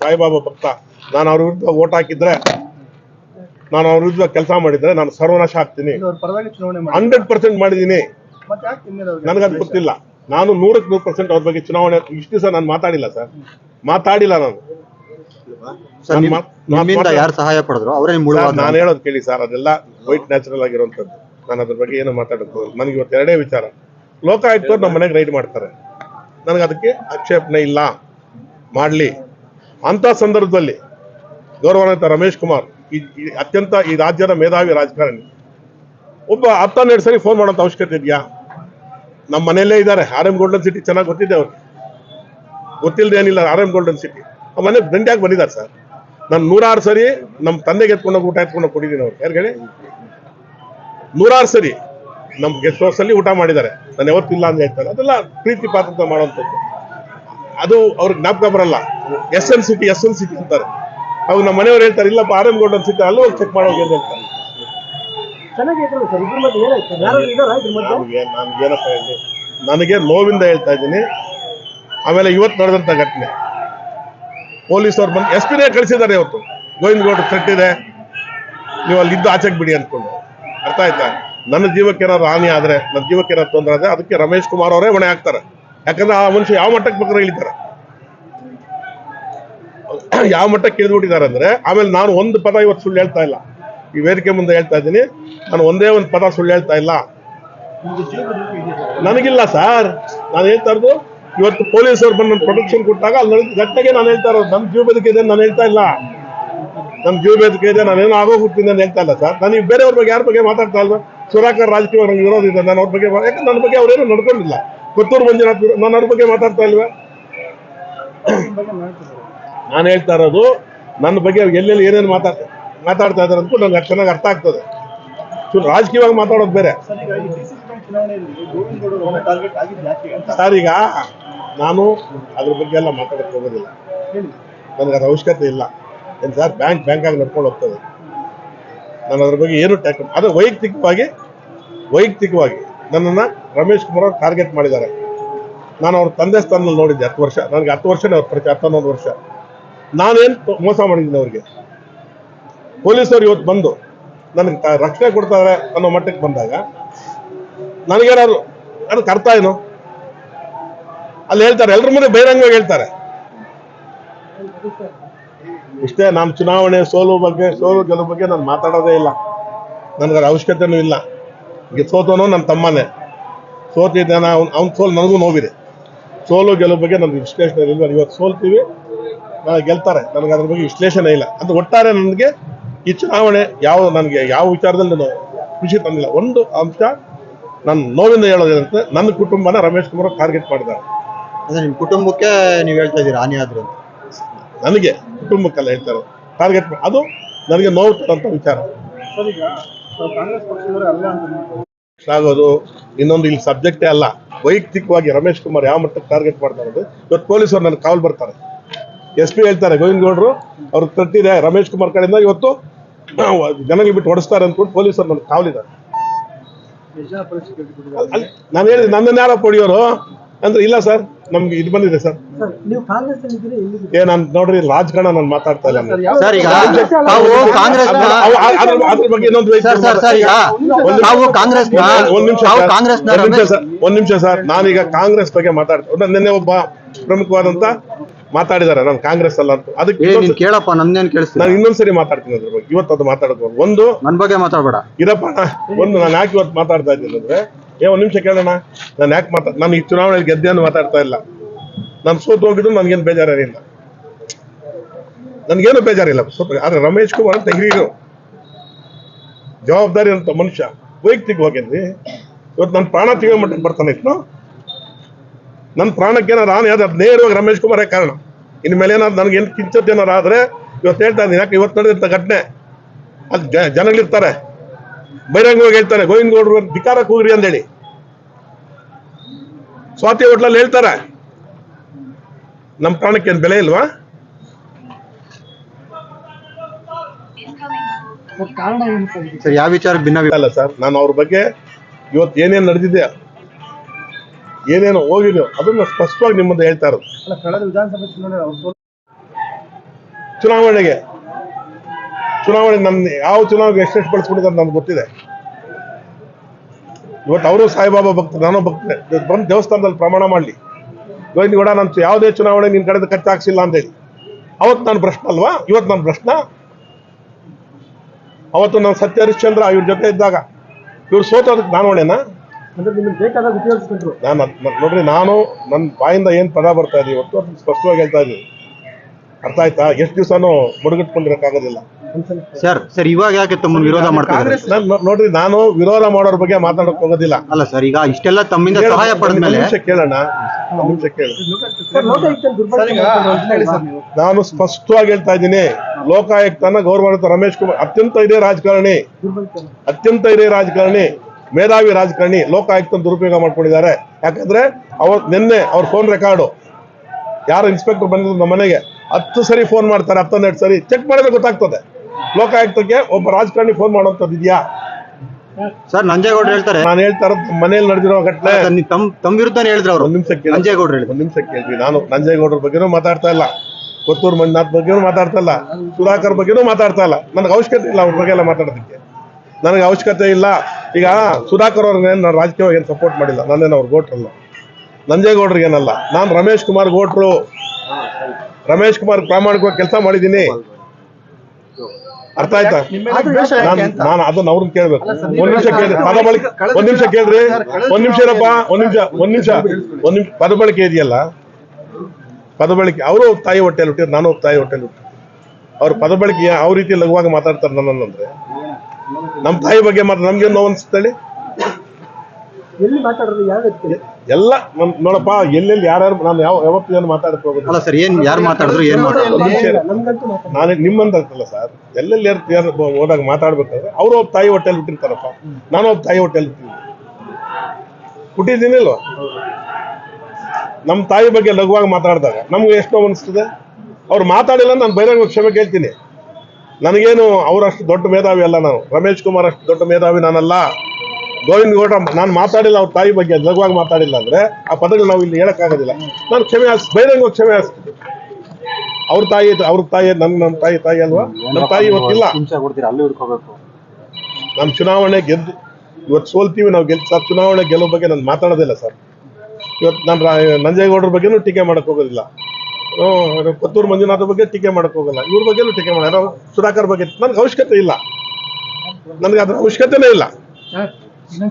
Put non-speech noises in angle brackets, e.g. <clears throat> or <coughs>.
ಸಾಯಿಬಾಬಾ ಭಕ್ತ ನಾನು ಅವ್ರ ವಿರುದ್ಧ ಓಟ್ ಹಾಕಿದ್ರೆ ನಾನು ಅವ್ರ ವಿರುದ್ಧ ಕೆಲಸ ಮಾಡಿದ್ರೆ ನಾನು ಸರ್ವನಾಶ ಆಗ್ತೀನಿ. ಹಂಡ್ರೆಡ್ ಪರ್ಸೆಂಟ್ ಮಾಡಿದ್ದೀನಿ ನನಗದು ಗೊತ್ತಿಲ್ಲ. ನಾನು ನೂರಕ್ಕೆ ನೂರು ಪರ್ಸೆಂಟ್ ಅವ್ರ ಬಗ್ಗೆ ಚುನಾವಣೆ ಇಷ್ಟು ದಿವಸ ನಾನು ಮಾತಾಡಿಲ್ಲ ಸರ್. ಮಾತಾಡಿಲ್ಲ ನಾನು. ಯಾರು ಸಹಾಯ ಪಡೆದ್ರು? ಅವರೇ ನಾನು ಹೇಳೋದು ಕೇಳಿ ಸರ್ ಅದೆಲ್ಲ ವೈಟ್ ನ್ಯಾಚುರಲ್ ಆಗಿರುವಂತದ್ದು ನಾನು ಅದ್ರ ಬಗ್ಗೆ ಏನು ಮಾತಾಡೋದು ನನಗೆ ಇವತ್ತು ಎರಡೇ ವಿಚಾರ. ಲೋಕಾಯುಕ್ತವ್ರು ನಮ್ಮ ಮನೆಗೆ ರೈಡ್ ಮಾಡ್ತಾರೆ. ನನಗೆ ಅದಕ್ಕೆ ಆಕ್ಷೇಪಣೆ ಇಲ್ಲ. ಮಾಡಲಿ. ಅಂಥ ಸಂದರ್ಭದಲ್ಲಿ ಗೌರವಾನ್ವಿತ ರಮೇಶ್ ಕುಮಾರ್ ಈ ಅತ್ಯಂತ ಈ ರಾಜ್ಯದ ಮೇಧಾವಿ ರಾಜಕಾರಣಿ. ಒಬ್ಬ ಹತ್ತನ್ನೆರಡು ಸರಿ ಫೋನ್ ಮಾಡೋಂಥ ಅವಶ್ಯಕತೆ ಇದೆಯಾ? ನಮ್ಮ ಮನೆಯಲ್ಲೇ ಇದ್ದಾರೆ. ಆರ್ ಎಂ ಗೋಲ್ಡನ್ ಸಿಟಿ ಚೆನ್ನಾಗಿ ಗೊತ್ತಿದೆ ಅವ್ರು. ಗೊತ್ತಿಲ್ಲದೆ ಏನಿಲ್ಲ ಆರ್ ಎಂ ಗೋಲ್ಡನ್ ಸಿಟಿ ಆ ಮನೆ ದಂಡ್ಯಾಗಿ ಬಂದಿದ್ದಾರೆ ಸರ್. ನಾನು ನೂರಾರು ಸರಿ ನಮ್ಮ ತಂದೆಗೆ ಎತ್ಕೊಂಡೋಗಿ ಊಟ ಎತ್ಕೊಂಡೋಗಿ ಕೊಟ್ಟಿದ್ದೀನಿ ಅವ್ರು. ಯಾರು ಹೇಳಿ? ನೂರಾರು ಸರಿ ನಮ್ಮ ಗೆಸ್ಟ್ ಹೌಸಲ್ಲಿ ಊಟ ಮಾಡಿದ್ದಾರೆ. ನಾನು ಯಾವತ್ತಿಲ್ಲ ಅಂತ ಹೇಳ್ತಾರೆ. ಅದೆಲ್ಲ ಪ್ರೀತಿ ಪಾತ್ರ ಮಾಡುವಂಥದ್ದು ಅದು ಅವ್ರಿಗೆ ಜ್ಞಾಪಕ ಬರಲ್ಲ. S N city S N city ಅಂತಾರೆ. ಅವಾಗ ನಮ್ಮ ಮನೆಯವ್ರು ಹೇಳ್ತಾರೆ ಇಲ್ಲಪ್ಪ ಆರ್ ಎಂ ಗೋಲ್ಡನ್ ಸಿಟಿ ಅಲ್ಲೂ ಚೆಕ್ ಮಾಡೋಗಿ ಅಂತ ಹೇಳ್ತಾರೆ. ಹೇಳಿ ನನಗೆ ನೋವಿಂದ ಹೇಳ್ತಾ ಇದ್ದೀನಿ. ಆಮೇಲೆ ಇವತ್ತು ನಡೆದಂಥ ಘಟನೆ. ಪೊಲೀಸವ್ರು ಬಂದು ಎಸ್ ಪಿನೇ ಕಳಿಸಿದ್ದಾರೆ ಇವತ್ತು. ಗೋವಿಂದ ಗೌಡ್ರು ಕಟ್ಟಿದೆ ನೀವು ಅಲ್ಲಿ ಇದ್ದು ಆಚೆಗೆ ಬಿಡಿ ಅಂದ್ಕೊಂಡು. ಅರ್ಥ ಆಯ್ತಾ? ನನ್ನ ಜೀವಕ್ಕೆ ಏನಾದ್ರು ಹಾನಿ ಆದರೆ ನನ್ನ ಜೀವಕ್ಕೆ ಏನಾದ್ರು ತೊಂದರೆ ಆದರೆ ಅದಕ್ಕೆ ರಮೇಶ್ ಕುಮಾರ್ ಅವರೇ ಹೊಣೆ ಹಾಕ್ತಾರೆ. ಯಾಕಂದ್ರೆ ಆ ಮನುಷ್ಯ ಯಾವ ಮಟ್ಟಕ್ಕೆ ಬೇಕಾದ್ರೆ ಇಳಿತಾರೆ <coughs> ಯಾವ ಮಟ್ಟಕ್ಕೆ ಇಳಿದ್ಬಿಟ್ಟಿದ್ದಾರೆ ಅಂದ್ರೆ, ಆಮೇಲೆ ನಾನು ಒಂದು ಪದ ಇವತ್ತು ಸುಳ್ಳು ಹೇಳ್ತಾ ಇಲ್ಲ. ಈ ವೇದಿಕೆ ಮುಂದೆ ಹೇಳ್ತಾ ಇದ್ದೀನಿ. ನಾನು ಒಂದೇ ಒಂದು ಪದ ಸುಳ್ಳು ಹೇಳ್ತಾ ಇಲ್ಲ. ಬದುಕು. ನನಗಿಲ್ಲ ಸರ್. ನಾನು ಹೇಳ್ತಾ ಇರೋದು, ಇವತ್ತು ಪೊಲೀಸರು ಬಂದು ನನ್ನ ಪ್ರೊಟೆಕ್ಷನ್ ಕೊಟ್ಟಾಗ ಅಲ್ಲಿ ನಡೆದ ಘಟನೆಗೆ ನಾನು ಹೇಳ್ತಾ ಇರೋದು. ನಮ್ಮ ಜೀವ ಇದೆ ನಾನು ಹೇಳ್ತಾ ಇಲ್ಲ. ನಮ್ಮ ಜೀವ ಬದುಕಿದೆ ಇದೆ ನಾನೇನೋ ಆಗೋಗ್ಬಿಡ್ತೀನಿ ಅಂತ ಹೇಳ್ತಾ ಇಲ್ಲ ಸರ್. ನನಗೆ ಬೇರೆಯವ್ರ ಬಗ್ಗೆ ಯಾರ ಬಗ್ಗೆ ಮಾತಾಡ್ತಾ ಇಲ್ವಾ ಸುರಾಕರ್ ರಾಜಕೀಯ ನನಗೆ ವಿರೋಧ ಇದೆ ನಾನು ಅವ್ರ ಬಗ್ಗೆ ಯಾಕಂದ್ರೆ ನನ್ನ ಬಗ್ಗೆ ಅವ್ರೇನು ನಡ್ಕೊಂಡಿಲ್ಲ. ಕೊತ್ತೂರು ಮಂಜುನಾಥ್ ನಾನು ಅವ್ರ ಬಗ್ಗೆ ಮಾತಾಡ್ತಾ ಇಲ್ವಾ? ನಾನು ಹೇಳ್ತಾ ಇರೋದು ನನ್ನ ಬಗ್ಗೆ ಎಲ್ಲೆಲ್ಲಿ ಏನೇನು ಮಾತಾಡ್ತಾ ಮಾತಾಡ್ತಾ ಇದ್ದಾರೆ ಅಂದ್ಕೊಂಡು ನನಗೆ ಚೆನ್ನಾಗಿ ಅರ್ಥ ಆಗ್ತದೆ. ಚೂರು ರಾಜಕೀಯವಾಗಿ ಮಾತಾಡೋದು ಬೇರೆ. ಸರ್, ಈಗ ಬ್ಯಾಂಕ್ ನಾನು ಅದ್ರ ಬಗ್ಗೆ ಎಲ್ಲ ಮಾತಾಡಕ್ಕೆ ಹೋಗೋದಿಲ್ಲ. ನನಗೆ ಅದ್ರ ಅವಶ್ಯಕತೆ ಇಲ್ಲ. ಏನು ಸರ್, ಬ್ಯಾಂಕ್, ಬ್ಯಾಂಕಾಗಿ ನಡ್ಕೊಂಡು ಹೋಗ್ತದೆ. ನಾನು ಅದ್ರ ಬಗ್ಗೆ ಏನು ಟ್ಯಾಕ್ ಅದೇ ವೈಯಕ್ತಿಕವಾಗಿ ವೈಯಕ್ತಿಕವಾಗಿ. ನನ್ನನ್ನು ರಮೇಶ್ ಕುಮಾರ್ ಅವರು ಟಾರ್ಗೆಟ್ ಮಾಡಿದ್ದಾರೆ. ನಾನು ಅವ್ರ ತಂದೆ ಸ್ಥಾನದಲ್ಲಿ ನೋಡಿದ್ದೆ ಹತ್ತು ವರ್ಷ. ನನಗೆ ಹತ್ತು ವರ್ಷನೇ ಅವ್ರ ಪರಿಚಯ ಹತ್ತೊಂದೊಂದು ವರ್ಷ. ನಾನೇನು ಮೋಸ ಮಾಡಿದ್ದೀನಿ ಅವ್ರಿಗೆ? ಪೊಲೀಸರು ಇವತ್ತು ಬಂದು ನನಗೆ ರಕ್ಷಣೆ ಕೊಡ್ತಾರೆ ಅನ್ನೋ ಮಟ್ಟಕ್ಕೆ ಬಂದಾಗ ನನಗೇನಾದ್ರು ಅದಕ್ಕೆ ಅರ್ಥ ಏನು? ಅಲ್ಲಿ ಹೇಳ್ತಾರೆ ಎಲ್ಲರ ಮುಂದೆ ಬಹಿರಂಗವಾಗಿ ಹೇಳ್ತಾರೆ. ಇಷ್ಟೇ, ನಾನು ಚುನಾವಣೆ, ಸೋಲು ಬಗ್ಗೆ, ಸೋಲು ಗೆಲುವು ಬಗ್ಗೆ ನಾನು ಮಾತಾಡೋದೇ ಇಲ್ಲ. ನನಗೆ ಅದ್ರ ಅವಶ್ಯಕತೆನೂ ಇಲ್ಲ. ಸೋತವನು ನನ್ನ ತಮ್ಮನೇ. ಸೋತಿದ್ದಾನೆ ಅವ್ನು ಅವ್ನ ಸೋಲು ನನಗೂ ನೋವಿದೆ. ಸೋಲು ಗೆಲುವು ಬಗ್ಗೆ ನನಗೆ ವಿಶ್ಲೇಷಣೆ ಇಲ್ಲ ಇವತ್ತು ಸೋಲ್ತೀವಿ. ನಾನು ಗೆಲ್ತಾರೆ. ನನಗೆ ಅದ್ರ ಬಗ್ಗೆ ವಿಶ್ಲೇಷಣೆ ಇಲ್ಲ. ಅದು ಒಟ್ಟಾರೆ ನನಗೆ ಈ ಚುನಾವಣೆ ಯಾವ ನನಗೆ ಯಾವ ವಿಚಾರದಲ್ಲಿ ನಾನು ಖುಷಿ ತಂದಿಲ್ಲ. ಒಂದು ಅಂಶ ನನ್ನ ನೋವಿಂದ ಹೇಳೋದೇನಂತೆ ನನ್ನ ಕುಟುಂಬನ ರಮೇಶ್ ಕುಮಾರ್ ಟಾರ್ಗೆಟ್ ಮಾಡಿದ್ದಾರೆ. ಅಂದ್ರೆ ನಿಮ್ಮ ಕುಟುಂಬಕ್ಕೆ ನೀವು ಹೇಳ್ತಾ ಇದ್ದೀರಿ? ಹಾನಿ ಆದ್ರೆ ಅಂತ. ನನಗೆ ಕುಟುಂಬಕ್ಕೆಲ್ಲ ಹೇಳ್ತಾರೆ ಟಾರ್ಗೆಟ್ ಅದು ನನಗೆ ನೋವು ತರಂತ ವಿಚಾರ. ಆಗೋದು ಇನ್ನೊಂದು ಇಲ್ಲಿ ಸಬ್ಜೆಕ್ಟೇ ಅಲ್ಲ. ವೈಯಕ್ತಿಕವಾಗಿ ರಮೇಶ್ ಕುಮಾರ್ ಯಾವ ಮಟ್ಟಕ್ಕೆ ಟಾರ್ಗೆಟ್ ಮಾಡ್ತಾ ಇರೋದು ಇವತ್ತು ಪೊಲೀಸರು ನನ್ನ ಕಾವಲು ಬರ್ತಾರೆ. ಎಸ್ ಪಿ ಹೇಳ್ತಾರೆ ಗೋವಿಂದ ಗೌಡ್ರು ಅವ್ರು ತಟ್ಟಿದೆ ರಮೇಶ್ ಕುಮಾರ್ ಕಡೆಯಿಂದ ಇವತ್ತು <clears throat> ಜನಗಳಿಗೆ ಬಿಟ್ಟು ಹೊಡೆಸ್ತಾರೆ ಅಂದ್ಕೊಂಡು ಪೊಲೀಸರು ನನ್ನ ಕಾವಲಿದ್ದಾರೆ. ನಾನು ಹೇಳಿದೆ ನನ್ನನ್ನು ಯಾರೋ ಪಡೆಯೋರು ಅಂದ್ರೆ ಇಲ್ಲ ಸರ್ ನಮ್ಗೆ ಇದು ಬಂದಿದೆ ಸರ್. ಏ ನಾನು ನೋಡ್ರಿ ರಾಜಕಾರಣ ನಾನು ಮಾತಾಡ್ತಾ ಇಲ್ಲ ನಾನು. ಸರ್ ಈಗ ತಾವು ತಾವು ಕಾಂಗ್ರೆಸ್ ಅದ್ರ- ಅದ್ರ- ಅದ್ರ- ಅದ್ರ ಬಗ್ಗೆ ಇನ್ನೊಂದು ಸರ್ ಸರ್ ಸರ್ ಈಗ ಒಂದು- ತಾವು ಕಾಂಗ್ರೆಸ್ ಒಂದ್ ನಿಮಿಷ ತಾವು ಒಂದ್ ನಿಮಿಷ ಸರ್. ಒಂದ್ ನಿಮಿಷ ಸರ್. ನಾನೀಗ ಕಾಂಗ್ರೆಸ್ ಬಗ್ಗೆ ಮಾತಾಡ್ತಾ ನಿನ್ನೆ ಒಬ್ಬ ಪ್ರಮುಖವಾದಂತ ಮಾತಾಡಿದಾರೆ ನಾನು ಕಾಂಗ್ರೆಸ್ ಅಲ್ಲ ಅಂತ. ಅದಕ್ಕೆ ಏ ನೀನ್ ಇನ್ನೊಂದ್- ಕೇಳಪ್ಪ ನಂದೇನ್ ಕೇಳಿಸ್ತೀನಿ ನಾನು ಇನ್ನೊಂದ್ಸರಿ ಮಾತಾಡ್ತೀನಿ ಅದ್ರ ಬಗ್ಗೆ. ಇವತ್ತು ಅದು ಮಾತಾಡೋದು ಒಂದು. ನನ್ ಬಗ್ಗೆ ಮಾತಾಡ್ಬೇಡ. ಇರಪ್ಪ ಒಂದು ನಾನು ಯಾಕೆ ಇವತ್ತು ಮಾತಾಡ್ತಾ ಇದ್ದೀನಿ ಅಂದ್ರೆ ಏ ಒಂದ್ ನಿಮಿಷ ಕೇಳೋಣ. ನಾನು ಯಾಕೆ ಮಾತಾಡ್ ನಾನು ಈ ಚುನಾವಣೆಯಲ್ಲಿ ಗೆದ್ದೆ ಅಂತ ಮಾತಾಡ್ತಾ ಇಲ್ಲ. ನಾನು ಸೋತು ಹೋಗಿದ್ರು ನನಗೇನು ಬೇಜಾರಿಲ್ಲ ನನಗೇನು ಬೇಜಾರಿಲ್ಲ. ಸ್ವಲ್ಪ ಆದ್ರೆ ರಮೇಶ್ ಕುಮಾರ್ ಅಂತ ಹಿರಿಯರು, ಜವಾಬ್ದಾರಿ ಅಂತ ಮನುಷ್ಯ ವೈಯಕ್ತಿಕವಾಗಿದ್ವಿ ಇವತ್ತು ನನ್ನ ಪ್ರಾಣ ತಿಂಗಳ ಮಟ್ಟಕ್ಕೆ ಬರ್ತಾನೆ ಇತ್ತು ನನ್ನ ಪ್ರಾಣಕ್ಕೆ ಏನಾದ್ರು ಹಾನಿ ಆದ್ರೆ ರಮೇಶ್ ಕುಮಾರೇ ಕಾರಣ. ಇನ್ಮೇಲೆ ಮೇಲೆ ಏನಾದ್ರು ನನಗೆ ಏನು ಕಿಂಚತ್ ಏನಾರು ಆದ್ರೆ ಇವತ್ತು ಹೇಳ್ತಾ ಇದ್ದೀನಿ. ಯಾಕೆ ಇವತ್ತು ನಡೆದಿರ್ತ ಘಟನೆ? ಅಲ್ಲಿ ಜನಗಳಿರ್ತಾರೆ. ಬಹಿರಂಗವಾಗಿ ಹೇಳ್ತಾರೆ. ಗೋವಿಂದ ಗೌಡ್ರು ಧಿಕಾರಕ್ಕೆ ಹೋಗ್ರಿ ಅಂದೇಳಿ. ಸ್ವಾತಿ ಹೋಟ್ಲಲ್ಲಿ ಹೇಳ್ತಾರೆ. ನಮ್ಮ ಪ್ರಾಣಕ್ಕೆ ಏನು ಬೆಲೆ ಇಲ್ವಾ? ಸರ್? ಯಾವ ವಿಚಾರ ಭಿನ್ನ ಅಲ್ಲ ಸರ್ ನಾನು ಅವ್ರ ಬಗ್ಗೆ ಇವತ್ತು ಏನೇನು ನಡೆದಿದೆ ಏನೇನು ಹೋಗಿದೆಯೋ ಅದನ್ನ ಸ್ಪಷ್ಟವಾಗಿ ನಿಮ್ಮ ಮುಂದೆ ಹೇಳ್ತಾ ಇರೋದು. ಚುನಾವಣೆಗೆ ಚುನಾವಣೆ ನನ್ನ ಯಾವ ಚುನಾವಣೆಗೆ ಎಷ್ಟೆಷ್ಟು ಬಳಸ್ಕೊಂಡಿದ್ದಾರೆ ನನ್ಗೆ ಗೊತ್ತಿದೆ. ಇವತ್ತು ಅವರು ಸಾಯಿಬಾಬಾ ಭಕ್ತ ನಾನು ಭಕ್ತ ಬಂದು ದೇವಸ್ಥಾನದಲ್ಲಿ ಪ್ರಮಾಣ ಮಾಡಲಿ. ಗೋವಿಂದಗೌಡ ನಮ್ಮ ಯಾವುದೇ ಚುನಾವಣೆ ನಿನ್ನ ಕಡೆದು ಖರ್ಚು ಅಂತ ಹೇಳಿ. ಅವತ್ತು ನಾನು ಪ್ರಶ್ನೆ ಅಲ್ವಾ? ಇವತ್ತು ನನ್ನ ಪ್ರಶ್ನ ಅವತ್ತು ನಾನು ಸತ್ಯ ಹರಿಶ್ಚಂದ್ರ ಇವ್ರ ಜೊತೆ ಇದ್ದಾಗ. ಇವ್ರು ಸೋತೋದಕ್ಕೆ ನಾನು ಉಪಯೋಗಿಸ್ಕೊಂಡ್ರು. ನಾನು ನೋಡ್ರಿ ನಾನು ನನ್ನ ಬಾಯಿಂದ ಏನು ಪದ ಬರ್ತಾ ಇದೆ ಇವತ್ತು ಅದನ್ನ ಸ್ಪಷ್ಟವಾಗಿ ಹೇಳ್ತಾ ಇದ್ದೀನಿ. ಅರ್ಥ ಆಯ್ತಾ? ಎಷ್ಟು ದಿವಸನೂ ಮುಡುಗಿಟ್ಕೊಂಡಿರೋಕ್ಕಾಗೋದಿಲ್ಲ. ಸರ್ ಸರ್ ಇವಾಗ ಯಾಕೆ ತಮ್ಮನ್ನು ವಿರೋಧ ಮಾಡ್ತಾರೆ ಇದ್ದಾರೆ? ನಾನ್ ನೋ- ನೋಡ್ರಿ ನಾನು ವಿರೋಧ ಮಾಡೋರ ಬಗ್ಗೆ ಮಾತಾಡಕ್ ಹೋಗೋದಿಲ್ಲ. ಅಲ್ಲ ಸರ್ ಈಗ ಇಷ್ಟೆಲ್ಲ ತಮ್ಮಿಂದ ಸಹಾಯ ಒಂದ್ ಪಡೆದ್ಮೇಲೆ ನಿಮಿಷ ಕೇಳೋಣ ಒಂದ್ ನಿಮಿಷ ಕೇಳು ನಾನು ಸ್ಪಷ್ಟವಾಗಿ ಹೇಳ್ತಾ ಇದ್ದೀನಿ ಲೋಕಾಯುಕ್ತನ ಗೌರವಾನ್ವಿತ ರಮೇಶ್ ಕುಮಾರ್ ಅತ್ಯಂತ ಇದೇ ರಾಜಕಾರಣಿ. ಅತ್ಯಂತ ಹಿರಿಯ ರಾಜಕಾರಣಿ ಮೇಧಾವಿ ರಾಜಕಾರಣಿ ಲೋಕಾಯುಕ್ತ ದುರುಪಯೋಗ ಮಾಡ್ಕೊಂಡಿದ್ದಾರೆ. ಯಾಕಂದ್ರೆ ಅವ್ರ ನಿನ್ನೆ ಅವ್ರ ಫೋನ್ ರೆಕಾರ್ಡು ಯಾರು ಇನ್ಸ್ಪೆಕ್ಟರ್ ಬಂದಿದ್ರು ನಮ್ಮ ಮನೆಗೆ ಹತ್ತು ಸರಿ ಫೋನ್ ಮಾಡ್ತಾರೆ ಹತ್ತೊಂದೆರಡು ಸರಿ ಚೆಕ್ ಮಾಡಿದ್ರೆ ಗೊತ್ತಾಗ್ತದೆ. ಲೋಕಾಯುಕ್ತಕ್ಕೆ ಒಬ್ಬ ರಾಜಕಾರಣಿ ಫೋನ್ ಮಾಡುವಂಥದ್ದು ಇದೆಯಾ? ಸರ್ ನಂಜೇಗೌಡರು ಹೇಳ್ತಾರೆ. ನಾನು ಹೇಳ್ತಾರ ಮನೆಯಲ್ಲಿ ಮನೇಲಿ ನಡೆದಿರೋ ಘಟನೆ. ನೀವು ತಮ್ ತಮ್ಮ ವಿರುದ್ಧನೇ ಹೇಳಿದ್ರು ಅವರು. ಒಂದು ನಿಮಿಷ ಕೇಳಿ. ನಂಜೇಗೌಡರು ಹೇಳಿದ್ರು. ಒಂದು ನಿಮಿಷ ಕೇಳ್ರಿ ನಾನು ನಂಜೇಗೌಡರ ಬಗ್ಗೆನೂ ಮಾತಾಡ್ತಾ ಇಲ್ಲ. ಕೊತ್ತೂರು ಮಂಜುನಾಥ್ ಬಗ್ಗೆನೂ ಮಾತಾಡ್ತಾ ಇಲ್ಲ. ಸುಧಾಕರ್ ಬಗ್ಗೆನೂ ಮಾತಾಡ್ತಾ ಇಲ್ಲ. ನನಗೆ ಅವಶ್ಯಕತೆ ಇಲ್ಲ ಅವ್ರ ಬಗ್ಗೆ ಎಲ್ಲ ಮಾತಾಡೋದಕ್ಕೆ. ನನಗೆ ಅವಶ್ಯಕತೆ ಇಲ್ಲ. ಈಗ ಸುಧಾಕರ್ ಅವ್ರಿಗೆ ನಾನು ರಾಜಕೀಯವಾಗಿ ಏನು ಸಪೋರ್ಟ್ ಮಾಡಿಲ್ಲ. ನಾನೇನು ಅವ್ರು ಗೋಟ್ರಲ್ಲ ನಂಜೇಗೌಡರಿಗೆ ಏನಲ್ಲ. ನಾನು ರಮೇಶ್ ಕುಮಾರ್ ಗೋಟ್ರು ರಮೇಶ್ ಕುಮಾರ್ ಪ್ರಾಮಾಣಿಕವಾಗಿ ಕೆಲಸ ಮಾಡಿದ್ದೀನಿ. ಅರ್ಥ ಆಯ್ತಾ? ನಾನು ನಾನು ಅದನ್ನ ಅವ್ರನ್ನ ಕೇಳ್ಬೇಕು. ಒಂದ್ ನಿಮಿಷ ಕೇಳಿ ಪದ ಬಳಕೆ ಒಂದ್ ನಿಮಿಷ ಕೇಳ್ರಿ. ಒಂದ್ ನಿಮಿಷ ಇರಪ್ಪ ಒಂದ್ ನಿಮಿಷ ಒಂದ್ ನಿಮಿಷ. ಒಂದ್ ನಿಮಿಷ ಪದ ಬಳಕೆ ಇದೆಯಲ್ಲ? ಪದ ಬಳಕೆ ಅವರು ತಾಯಿ ಹೊಟ್ಟೆಲ್ ಹುಟ್ಟಿದ್ರು ನಾನು ತಾಯಿ ಹೊಟ್ಟೆಲ್ ಹುಟ್ಟಿ ಅವ್ರ ಪದ ಬಳಕೆ ಯಾವ ರೀತಿ ಲಘುವಾಗಿ ಮಾತಾಡ್ತಾರೆ ನನ್ನಂದ್ರೆ ನಮ್ಮ ತಾಯಿ ಬಗ್ಗೆ ಮಾತ್ರ ನಮ್ಗೆ ನೋವು ಅನ್ಸುತ್ತೇಳಿ ಎಲ್ಲಿ ಮಾತಾಡೋದು ಯಾವ ವ್ಯಕ್ತಿ? ಎಲ್ಲ ನಮ್ ನೋಡಪ್ಪ ಎಲ್ಲೆಲ್ಲಿ ಯಾರ್ಯಾರು ನಾನು ಯಾವ ಯಾವತ್ತೂ ಏನು ಮಾತಾಡಕ್ಕೆ ಅಲ್ಲ ಸರ್ ಏನ್ ಯಾರು ಮಾತಾಡಿದ್ರು ಏನ್ ಮಾತಾಡಿದ್ರು ಒಂದ್ ನಮ್ಗಂತೂ ಮಾತಾಡ ನಾನು ನಿಮ್ಮಂತ ಅಂತಲ್ಲ ಸರ್. ಎಲ್ಲೆಲ್ಲಿ ಯಾರು ಯಾರು ಹೋದಾಗ ಮಾತಾಡ್ಬೇಕಾದ್ರೆ ಅವರು ಒಬ್ಬ ತಾಯಿ ಹೊಟ್ಟೆಲಿ ಬಿಟ್ಟಿರ್ತಾರಪ್ಪ. ನಾನು ಒಬ್ಬ ತಾಯಿ ಹೊಟ್ಟೆಲಿ ಹುಟ್ಟಿದ್ದೀನಿ ಹುಟ್ಟಿದ್ದೀನಿಲ್ವ? ನಮ್ಮ ತಾಯಿ ಬಗ್ಗೆ ಲಘುವಾಗಿ ಮಾತಾಡಿದಾಗ ನಮ್ಗೆ ಎಷ್ಟು ಅನಿಸ್ತದೆ. ಅವ್ರು ಮಾತಾಡಿಲ್ಲ ನಾನು ಬಹಿರಂಗ ಕ್ಷಮೆ ಕೇಳ್ತೀನಿ. ನನಗೇನು ಅವರಷ್ಟು ದೊಡ್ಡ ಮೇಧಾವಿ ಅಲ್ಲ ನಾನು. ರಮೇಶ್ ಕುಮಾರ್ ಅಷ್ಟು ದೊಡ್ಡ ಮೇಧಾವಿ ನಾನಲ್ಲ. ಗೋವಿಂದ ಗೌಡ್ರ ನಾನು ಮಾತಾಡಿಲ್ಲ ಅವ್ರ ತಾಯಿ ಬಗ್ಗೆ ಲಘುವಾಗಿ ಮಾತಾಡಿಲ್ಲ ಅಂದ್ರೆ ಆ ಪದಗಳು ನಾವು ಇಲ್ಲಿ ಹೇಳಕ್ಕಾಗೋದಿಲ್ಲ. ನಾನು ಕ್ಷಮೆ ಹಾಸ್ ಬಹಿರಂಗ ಕ್ಷಮೆ ಹಾಸ್ತೀನಿ ಅವ್ರ ತಾಯಿ ಅವ್ರ ತಾಯಿ ನನ್ ನಮ್ಮ ತಾಯಿ ತಾಯಿ ಅಲ್ವಾ? ನಮ್ಮ ತಾಯಿ ಇವತ್ತಿಲ್ಲ. ನಮ್ಮ ಚುನಾವಣೆ ಗೆದ್ದು ಇವತ್ತು ಸೋಲ್ತೀವಿ ನಾವು ಗೆಲ್ ಸರ್ ಚುನಾವಣೆ ಗೆಲ್ಲೋ ಬಗ್ಗೆ ನಾನು ಮಾತಾಡೋದಿಲ್ಲ ಸರ್. ಇವತ್ತು ನಾನು ನಂಜೇಗೌಡ್ರ ಬಗ್ಗೆನೂ ಟೀಕೆ ಮಾಡಕ್ ಹೋಗೋದಿಲ್ಲ. ಹ್ಮ್, ಕೊತ್ತೂರು ಮಂಜುನಾಥ ಬಗ್ಗೆ ಟೀಕೆ ಮಾಡಕ್ ಹೋಗಲ್ಲ. ಇವ್ರ ಬಗ್ಗೆನೂ ಟೀಕೆ ಮಾಡ ಸುಧಾಕರ್ ಬಗ್ಗೆ ನನ್ಗೆ ಅವಶ್ಯಕತೆ ಇಲ್ಲ. ನನಗೆ ಅದ್ರ ಅವಶ್ಯಕತೆನೇ ಇಲ್ಲ. you know,